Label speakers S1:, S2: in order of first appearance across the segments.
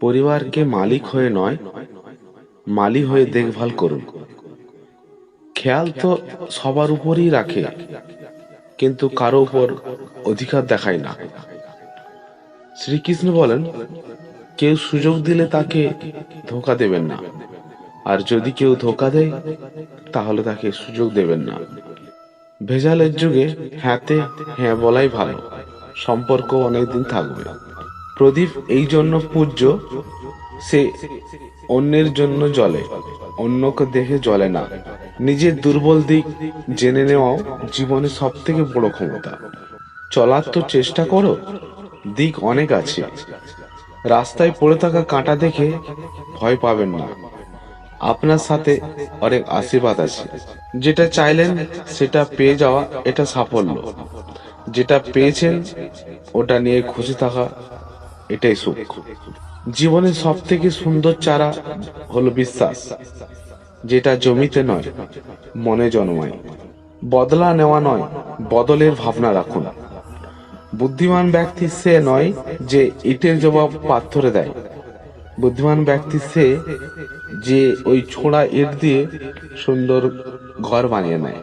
S1: পরিবারকে মালিক হয়ে নয়, মালি হয়ে দেখভাল করুন। খেয়াল তো সবার উপরই রাখে, কিন্তু কারও উপর অধিকার দেখায় না। শ্রীকৃষ্ণ বলেন, কেউ সুযোগ দিলে তাকে ধোকা দেবেন না। আর যদি কেউ ধোকা দেয়, তাহলে তাকে সুযোগ দেবেন না। ভেজালের যুগে হ্যাঁতে হ্যাঁ বলাই ভালো, সম্পর্ক অনেকদিন থাকবে। প্রদীপ এই জন্য পূজ্য, সে অন্যের জন্য জ্বলে, অন্যকে দেখে জ্বলে না। নিজের দুর্বল দিক জেনে নেওয়াও জীবনে সব থেকে বড় ক্ষমতা। চলার তো চেষ্টা করো, দিক অনেক আছে। রাস্তায় পড়ে থাকা কাঁটা দেখে ভয় পাবেন না। আপনার সাথে অনেক আশীর্বাদ আছে। যেটা চাইলেন সেটা পেয়ে যাওয়া এটা সাফল্য। যেটা পেয়েছেন ওটা নিয়ে খুশি থাকা এটাই সুখ। জীবনের সব থেকে সুন্দর চারা হলো বিশ্বাস, যেটা জমিতে নয়, মনে জন্মায়। বদলা নেওয়া নয়, বদলের ভাবনা রাখুন। বুদ্ধিমান ব্যক্তি সে নয় যে ইটের জবাব পাথরে দেয়। বুদ্ধিমান ব্যক্তি সে যে ওই ছোড়া ইট দিয়ে সুন্দর ঘর বানিয়ে নেয়।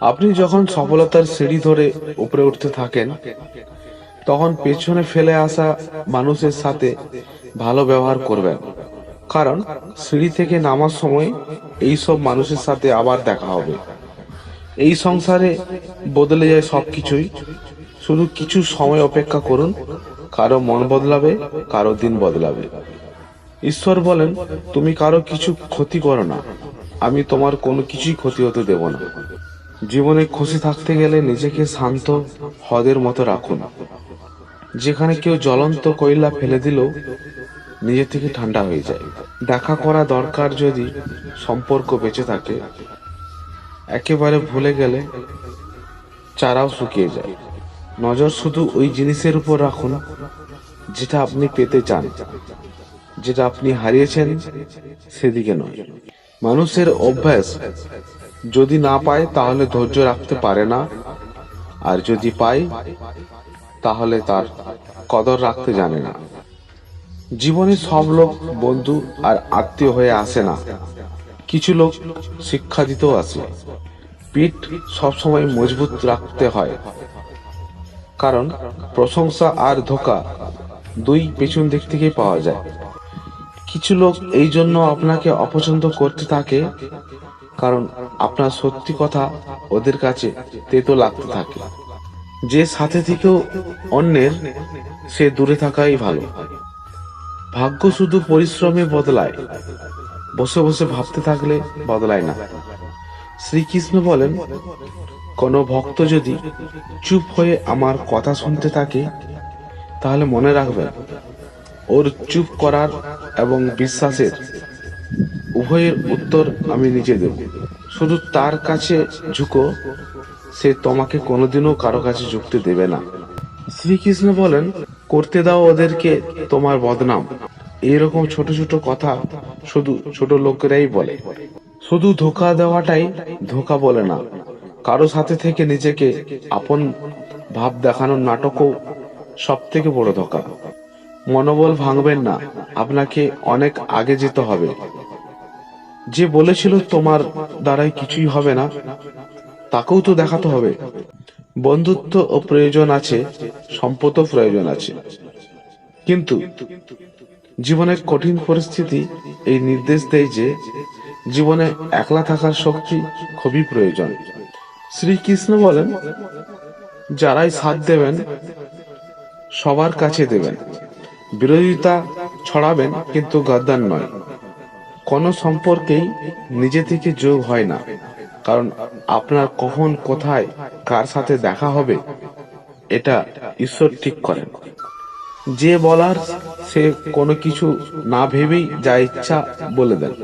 S1: আপনি যখন সফলতার সিঁড়ি ধরে উপরে উঠতে থাকেন তখন পেছনে ফেলে আসা মানুষের সাথে ভালো ব্যবহার করবেন। কারণ সিঁড়ি থেকে নামার সময় এই সব মানুষের সাথে আবার দেখা হবে। এই সংসারে বদলে যায় সব কিছুই। শুধু কিছু সময় অপেক্ষা করুন, কারও মন বদলাবে, কারও দিন বদলাবে। ঈশ্বর বলেন, তুমি কারও কিছু ক্ষতি করো না। আমি তোমার কোনো কিছুই ক্ষতি হতে দেব না। জীবনে খুশি থাকতে গেলে নিজেকে শান্ত হদের মতো রাখুন। যেখানে কেউ জ্বলন্ত কয়লা ফেলে দিলেও নিজে থেকে ঠান্ডা হয়ে যায়। দেখা করা দরকার যদি সম্পর্ক বেঁচে থাকে, একেবারে ভুলে গেলে চারাও শুকিয়ে যায়। নজর শুধু ওই জিনিসের উপর রাখুন যেটা আপনি পেতে চান। যেটা আপনি হারিয়েছেন, সেদিকে নয়। মানুষের অভ্যাস যদি না পায়, তাহলে ধৈর্য রাখতে পারে না। আর যদি পায় তাহলে তার কদর রাখতে জানে না। জীবনে সব লোক বন্ধু আর আত্মীয় হয়ে আসে না। কিছু লোক শিক্ষা দিতেও আসে। পিঠ সবসময় মজবুত রাখতে হয়। কারণ প্রশংসা আর ধোকা দুই পেছন দিক থেকেই পাওয়া যায়। কিছু লোক এই জন্য আপনাকে অপছন্দ করতে থাকে কারণ আপনার সত্যি কথা ওদের কাছে তেতো লাগতে থাকে। যে সাথে থেকেও অন্যের, সে দূরে থাকাই ভালো। ভাগ্য শুধু পরিশ্রমে বদলায়। বসে বসে ভাবতে থাকলে বদলায় না। শ্রীকৃষ্ণ বলেন, কোনো ভক্ত যদি চুপ হয়ে আমার কথা শুনতে থাকে, তাহলে মনে রাখবেন, ওর চুপ করার এবং বিশ্বাসের উভয়ের উত্তর আমি নিজে দেব। শুধু তার কাছে ঝুঁকো সে তোমাকে কোনোদিনও কারও কাছে যুক্তি দেবে না। শ্রীকৃষ্ণ বলেন, করতে দাও ওদেরকে তোমার বদনাম। এইরকম ছোট ছোট কথা শুধু ছোট লোকেরাই বলে। শুধু ধোকা দেওয়াটাই ধোকা বলে না। কারও সাথে থেকে নিজেকে আপন ভাব দেখানোর নাটকও সব থেকে বড় ধোকা। মনোবল ভাঙবেন না, আপনাকে অনেক আগে যেতে হবে। যে বলেছিল তোমার দ্বারাই কিছুই হবে না তাকেও তো দেখাতে হবে। বন্ধুত্ব ও প্রয়োজন আছে, সম্পদও প্রয়োজন আছে। কিন্তু জীবনের কঠিন পরিস্থিতি এই নির্দেশ দেয় যে, জীবনে একলা থাকার শক্তি খুবই প্রয়োজন। শ্রীকৃষ্ণ বলেন, যারাই সাথ দেবেন, সবার কাছে দেবেন। বিরোধিতা ছড়াবেন, কিন্তু গাদ্দার নয়। কোনো সম্পর্কেই নিজে থেকে যোগ হয় না। কারণ আপনার কখন, কোথায়, কার সাথে দেখা হবে, এটা ঈশ্বর ঠিক করেন। যে বলার, সে কোনো কিছু না ভেবেই যা ইচ্ছা বলে দেন।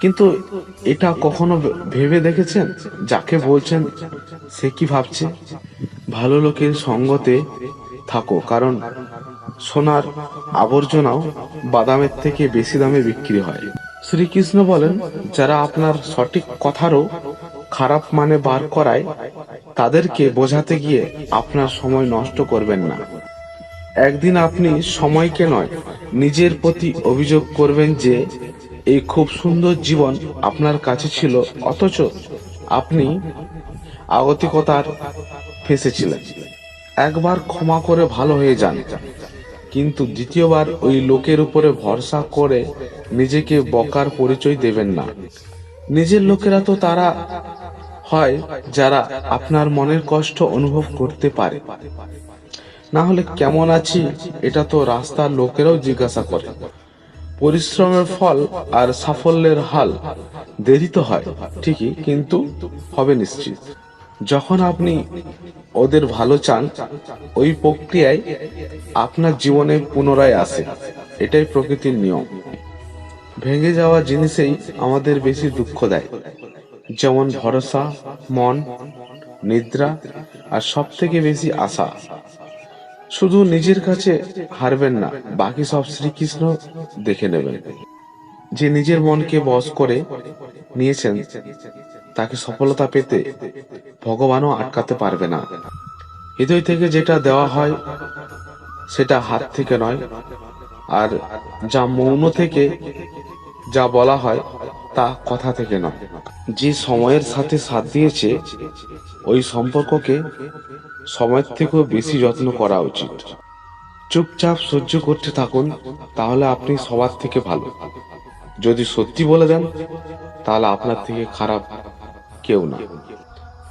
S1: কিন্তু এটা কখনো ভেবে দেখেছেন? যাকে বলছেন, সে কি ভাবছে? ভালো লোকের সঙ্গতে থাকো, কারণ সোনার আবর্জনাও বাদামের থেকে বেশি দামে বিক্রি হয়। শ্রীকৃষ্ণ বলেন, যারা আপনার সঠিক কথারও খারাপ মানে বার করায়, তাদেরকে বোঝাতে গিয়ে আপনার সময় নষ্ট করবেন না। একদিন আপনি সময়কে নয়, নিজের প্রতি অভিযোগ করবেন যে, এই খুব সুন্দর জীবন আপনার কাছে ছিল, অথচ আপনি আগতিকতার ফেসেছিলেন একবার ক্ষমা করে ভালো হয়ে যান। কিন্তু দ্বিতীয়বার ওই লোকের উপরে ভরসা করে নিজেকে বকার পরিচয় দেবেন না। নিজের লোকেরা তো তারা হয় যারা আপনার মনের কষ্ট অনুভব করতে পারে। না হলে কেমন আছি এটা তো রাস্তার লোকেরাও জিজ্ঞাসা করে। পরিশ্রমের ফল আর সাফল্যের হাল দেরি তো হয়, ঠিকই, কিন্তু হবে নিশ্চিত। যখন আপনি ওদের ভালো চান, ওই প্রক্রিয়ায় আপনার জীবনে পুনরায় আসে। এটাই প্রকৃতির নিয়ম। ভেঙে যাওয়া জিনিসেই আমাদের বেশি দুঃখ দেয়। যেমন ভরসা, মন, নিদ্রা আর সব থেকে বেশি আশা। শুধু নিজের কাছে হারবেন না, বাকি সব শ্রীকৃষ্ণ দেখে নেবেন। যে নিজের মনকে বশ করে নিয়েছেন তাকে সফলতা পেতে ভগবানও আটকাতে পারবে না। হৃদয় থেকে যেটা দেওয়া হয়, সেটা হাত থেকে নয়, আর যা মৌন থেকে যা বলা হয়, তা কথা থেকে নয়। যে সময়ের সাথে সাথ দিয়েছে, ওই সম্পর্ককে সময়ের থেকেও বেশি যত্ন করা উচিত। চুপচাপ সহ্য করতে থাকুন, তাহলে আপনি সবার থেকে ভালো। যদি সত্যি বলে দেন, তাহলে আপনার থেকে খারাপ কেউ না।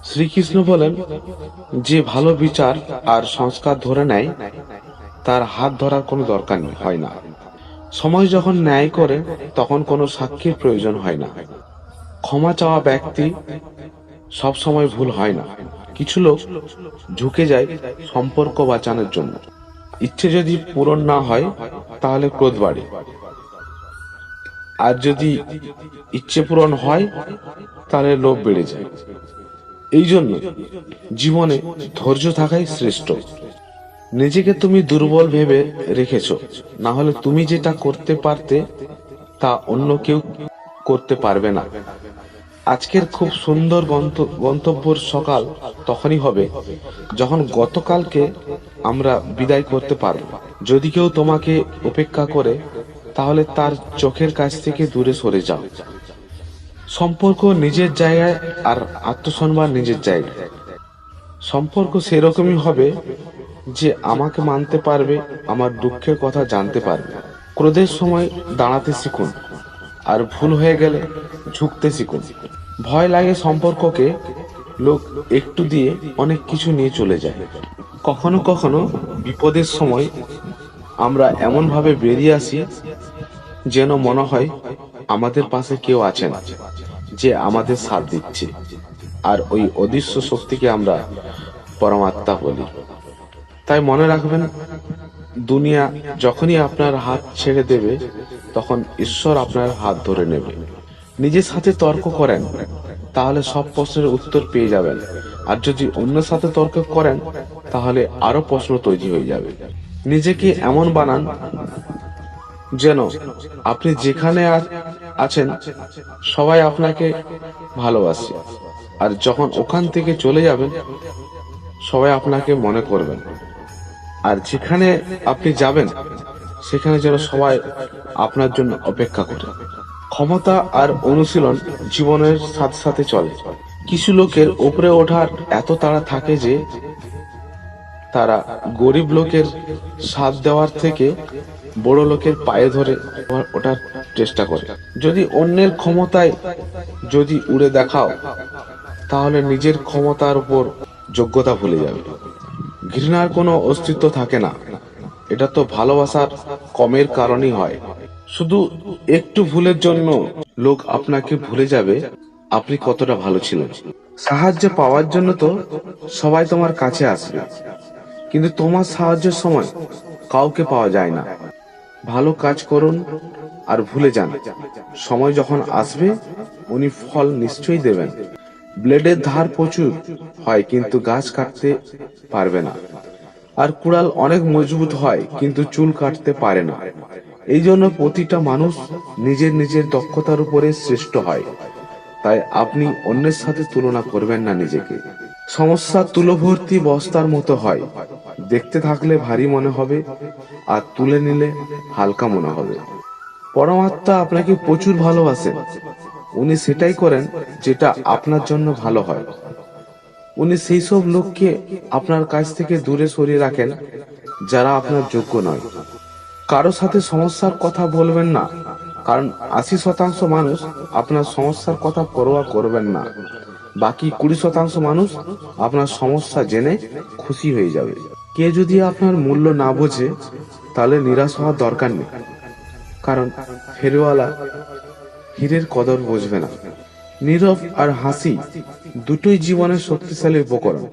S1: শ্রীকৃষ্ণ বলেন, যে ভালো বিচার আর সংস্কার ধরে নেয়, তার হাত ধরার কোনো দরকার হয় না। সময় যখন ন্যায় করে, তখন কোনো সাক্ষীর প্রয়োজন হয় না। ক্ষমা চাওয়া ব্যক্তি সব সময় ভুল হয় না। কিছু লোক ঝুঁকে যায় সম্পর্ক বাঁচানোর জন্য। ইচ্ছে যদি পূরণ না হয়, তাহলে ক্রোধ বাড়ে আর যদি ইচ্ছে পূরণ হয়, তাহলে লোভ বেড়ে যায়। এই জন্য জীবনে ধৈর্য থাকাই শ্রেষ্ঠ। নিজেকে তুমি দুর্বল ভেবে রেখেছ, না হলে তুমি যেটা করতে পারতে, তা অন্য কেউ করতে পারবে না। আজকের খুব সুন্দর গন্ত- গন্তব্যর সকাল তখনই হবে, যখন গতকালকে আমরা বিদায় করতে পারব। যদি কেউ তোমাকে উপেক্ষা করে তাহলে তার চোখের কাছ থেকে দূরে সরে যাও। সম্পর্ক নিজের জায়গায় আর আত্মসম্মান নিজের জায়গায়। সম্পর্ক সেরকমই হবে যে আমাকে মানতে পারবে, আমার দুঃখের কথা জানতে পারবে। ক্রোধের সময় দাঁড়াতে শিখুন, আর ভুল হয়ে গেলে ঝুঁকতে শিখুন। ভয় লাগে সম্পর্ককে লোক একটু দিয়ে অনেক কিছু নিয়ে চলে যায়। কখনো কখনো বিপদের সময় আমরা এমনভাবে বেরিয়ে আসি যেন মনে হয় আমাদের পাশে কেউ আছেন, যে আমাদের সাথ দিচ্ছে। আর ওই অদৃশ্য শক্তিকে আমরা পরমাত্মা বলি। তাই মনে রাখবেন, দুনিয়া যখনই আপনার হাত ছেড়ে দেবে, তখন ঈশ্বর আপনার হাত ধরে নেবে। নিজের সাথে তর্ক করেন, তাহলে সব প্রশ্নের উত্তর পেয়ে যাবেন। আর যদি অন্যের সাথে তর্ক করেন, তাহলে আরও প্রশ্ন তৈরি হয়ে যাবে। নিজেকে এমন বানান যেন আপনি যেখানে আছেন, সবাই আপনাকে ভালোবাসে। আর যখন ওখান থেকে চলে যাবেন, সবাই আপনাকে মনে করবেন। আর যেখানে আপনি যাবেন, সেখানে যেন সবাই আপনার জন্য অপেক্ষা করে। ক্ষমতা আর অনুশীলন জীবনের সাথে সাথে চলে। কিছু লোকের উপরে ওঠার এত তাড়া থাকে যে, তারা গরিব লোকের সাথ দেওয়ার থেকে বড় লোকের পায়ে ধরে ওঠার চেষ্টা করে। যদি অন্যের ক্ষমতায় যদি উড়ে দেখাও, তাহলে নিজের ক্ষমতার উপর যোগ্যতা ভুলে যাবে। ঘৃণার কোনো অস্তিত্ব থাকে না। এটা তো ভালোবাসার কমের কারণই হয়। শুধু একটু ভুলের জন্য লোক আপনাকে ভুলে যাবে, আপনি কতটা ভালো ছিলেন। সাহায্য পাওয়ার জন্য তো সবাই তোমার কাছে আসবে। কিন্তু তোমার সাহায্যের সময় কাউকে পাওয়া যায় না। ভালো কাজ করুন আর ভুলে যান। সময় যখন আসবে, উনি ফল নিশ্চয়ই দেবেন। ব্লেডের ধার প্রচুর হয়, কিন্তু গাছ কাটতে পারবে না। আর কুড়াল অনেক মজবুত হয়, কিন্তু চুল কাটতে পারে না। এই জন্য প্রতিটা মানুষ নিজের নিজের দক্ষতার উপরে শ্রেষ্ঠ হয়। তাই আপনি অন্যের সাথে তুলনা করবেন না নিজেকে। সমস্যা তুলোভর্তি বস্তার মতো হয়। দেখতে থাকলে ভারী মনে হবে আর তুলে নিলে হালকা মনে হবে। পরমাত্মা আপনাকে প্রচুর ভালোবাসেন উনি সেটাই করেন যেটা আপনার জন্য ভালো হয়। উনি সেই সব লোককে আপনার কাছ থেকে দূরে সরিয়ে রাখেন যারা আপনার যোগ্য নয়। কারও সাথে সমস্যার কথা বলবেন না, কারণ আশি শতাংশ মানুষ আপনার সমস্যার কথা পরোয়া করবেন না। বাকি কুড়ি শতাংশ মানুষ আপনার সমস্যা জেনে খুশি হয়ে যাবে। কে যদি আপনার মূল্য না বোঝে, তাহলে নিরাশ হওয়ার দরকার নেই। কারণ ফেরিওয়ালা হীরের কদর বুঝবে না। নীরব আর হাসি দুটোই জীবনের শক্তিশালী উপকরণ।